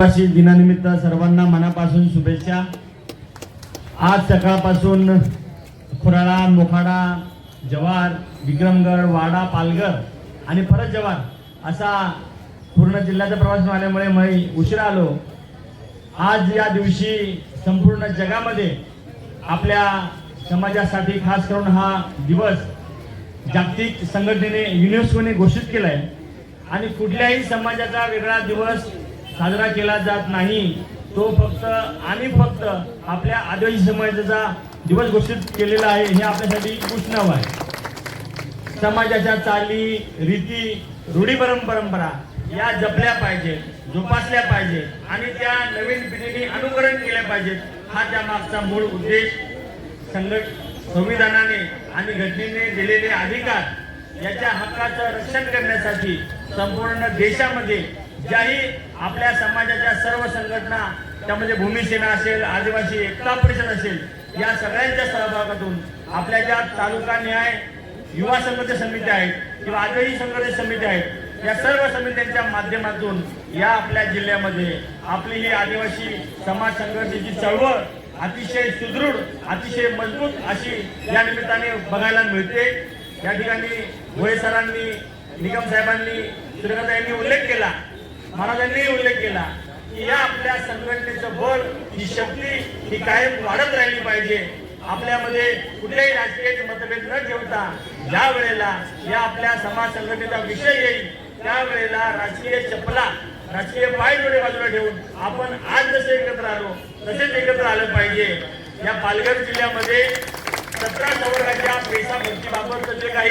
आदिवासी दिनानिमित्त सर्वांना मनापासून शुभेच्छा. आज सकाळपासून खुराळा मोखाडा जवार विक्रमगड वाडा पालघर आणि परत जवार असा पूर्ण जिल्ह्याचा प्रवास झाल्यामुळे मी उशिरा आलो. आज या दिवशी संपूर्ण जगामध्ये आपल्या समाजासाठी खास करून हा दिवस जागतिक संघटनेने युनेस्कोने घोषित केला आहे आणि कुठल्याही समाजाचा वेगळा दिवस साजरा केला जात नाही. तो फक्त आणि फक्त आपल्या आदिवासी समाजाचा दिवस घोषित केलेला आहे हे आपल्यासाठी उष्णव आहे. समाजाच्या चाली रीती रूढी परंपरा या जपल्या पाहिजेत जोपासल्या पाहिजे आणि त्या नवीन पिढीने अनुकरण केल्या पाहिजेत हा त्या मागचा मूळ उद्देश. संघट संविधानाने आणि घटनेने दिलेले अधिकार याच्या हक्काचं रक्षण करण्यासाठी संपूर्ण देशामध्ये ज्याही आपल्या समाजाच्या सर्व संघटना त्यामध्ये भूमिसेना असेल आदिवासी एकता परिषद असेल या सगळ्यांच्या सहभागातून आपल्या ज्या तालुका न्याय युवा संघटना समिती आहेत किंवा आदिवासी संघटना समिती आहेत या सर्व समित्यांच्या माध्यमातून या आपल्या जिल्ह्यामध्ये आपली ही आदिवासी समाज संघटनेची चळवळ अतिशय सुदृढ अतिशय मजबूत अशी या निमित्ताने बघायला मिळते. या ठिकाणी भोये सरांनी निगम साहेबांनी श्रीकांत यांनी उल्लेख केला. महाराजांनी उल्लेख केला की या आपल्या संघटनेचं बळ ही शक्ती ही कायम वाढत राहिली पाहिजे. आपल्यामध्ये कुठल्याही राजकीय मतभेद न ठेवता ज्या वेळेला या आपल्या समाज संघटनेचा विषय येईल त्यावेळेला राजकीय चपला राजकीय पायदोडे बाजूला ठेवून आपण आज जसे एकत्र आलो तसेच एकत्र आलं पाहिजे. या पालघर जिल्ह्यामध्ये सतरा संवर्गाच्या पैसा भरतीबाबत जे काही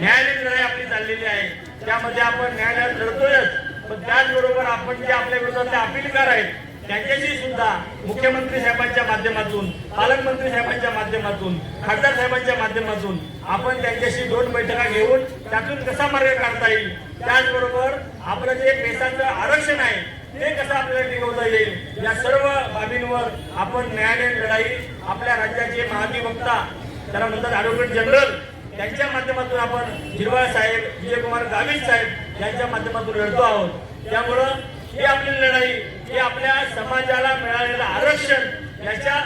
न्यायालयीन लढाई आपली चाललेली आहे त्यामध्ये आपण न्यायालयात लढतोयच. पण त्याचबरोबर आपण जे आपल्या विरोधातले अपीलकार आहेत त्यांच्याशी सुद्धा मुख्यमंत्री साहेबांच्या माध्यमातून पालकमंत्री साहेबांच्या माध्यमातून खासदार साहेबांच्या माध्यमातून आपण त्यांच्याशी दोन बैठका घेऊन त्यातून कसा मार्ग काढता येईल त्याचबरोबर आपलं जे पेशाचं आरक्षण आहे ते कसं आपल्याला टिकवता येईल या सर्व बाबींवर आपण न्यायालयीन लढाई आपल्या राज्याचे महाधिवक्ता त्याला म्हणतात ऍडव्होकेट जनरल त्यांच्या माध्यमातून आपण हिरवाळ साहेब विजयकुमार गावित साहेब यांच्या माध्यमातून लढतो आहोत. त्यामुळं ही आपली लढाई ही आपल्या समाजाला मिळालेलं आरक्षण याच्या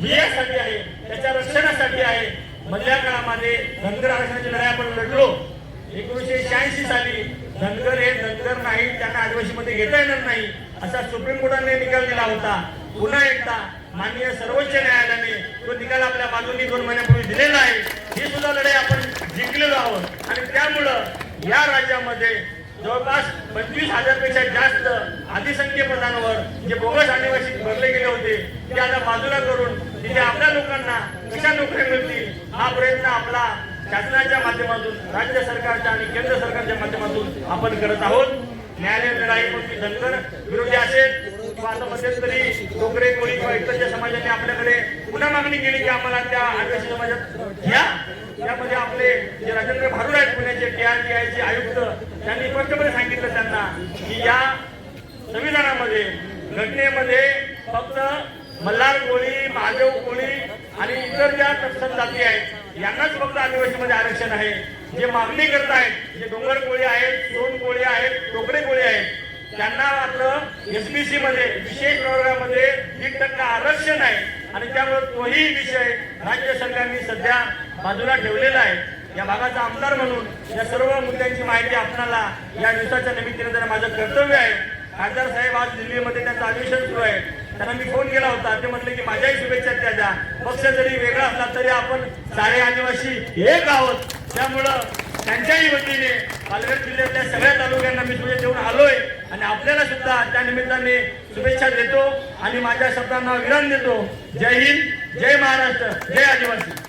ध्येयासाठी आहे त्याच्या रक्षणासाठी आहे. मधल्या काळामध्ये धनगर आरक्षणाची लढाई आपण लढलो. एकोणीसशे शहाऐंशी साली धनगर हे धनगर नाही त्यांना आदिवासीमध्ये घेता येणार नाही असा सुप्रीम कोर्टाने निकाल दिला होता. पुन्हा एकदा माननीय सर्वोच्च न्यायालयाने तो निकाल आपल्या बाजूनी दोन महिन्यापूर्वी दिलेला आहे. लढाई आपण जिंकलेलो आहोत. आणि त्यामुळं या राज्यामध्ये जवळपास पंचवीस हजारपेक्षा जास्त अधिसंख्य पदांवर जे बोगस आदिवासी भरले गेले होते ते आता बाजूला करून तिथे आपल्या लोकांना कशा नोकऱ्या मिळतील हा प्रयत्न आपला शासनाच्या माध्यमातून राज्य सरकारच्या आणि केंद्र सरकारच्या माध्यमातून आपण करत आहोत. न्यायालयीन लढाई कोणती? धनगर. विरोधी असेल आता मध्यंतरी डोंगरे कोळी किंवा इकडच्या समाजाने आपल्याकडे पुन्हा मागणी केली की आम्हाला त्या आदिवासी समाजात घ्या. त्यामध्ये आपले जे राजेंद्र भारूड आहेत पुण्याचे टी आर टी आयचे आयुक्त त्यांनी स्पष्टपणे सांगितलं त्यांना की या संविधानामध्ये घटनेमध्ये फक्त मल्हार कोळी महादेव कोळी आणि इतर ज्या तत्सम जाती आहेत यांनाच फक्त आदिवासीमध्ये आरक्षण आहे. जे मागणी करत आहेत जे डोंगर कोळी आहेत सोन कोळी आहेत टोकरे कोळी आहेत त्यांना मात्र एसबीसी मध्ये विशेष प्रवर्गामध्ये दीड टक्का आरक्षण आहे. आणि त्यामुळे तोही विषय राज्य सरकारने सध्या बाजूला ठेवलेला आहे. या भागाचा आमदार म्हणून या सर्व मुद्द्यांची माहिती आपणाला या दिवसाच्या निमित्ताने जरा माझं कर्तव्य आहे खासदार साहेब आज दिल्लीमध्ये त्यांचं अधिवेशन सुरू आहे. त्यांना मी फोन केला होता. ते म्हटले की माझ्याही शुभेच्छा त्या द्या. पक्ष जरी वेगळा असला तरी आपण सारे आदिवासी एक आहोत. त्यामुळं त्यांच्याही वतीने पालघर जिल्ह्यातल्या सगळ्या तालुक्यांना मी शुभेच्छा देऊन आलोय. आणि आपल्याला सुद्धा त्या निमित्ताने शुभेच्छा देतो आणि माझ्या शब्दांना विराम देतो. जय हिंद जय महाराष्ट्र जय आदिवासी.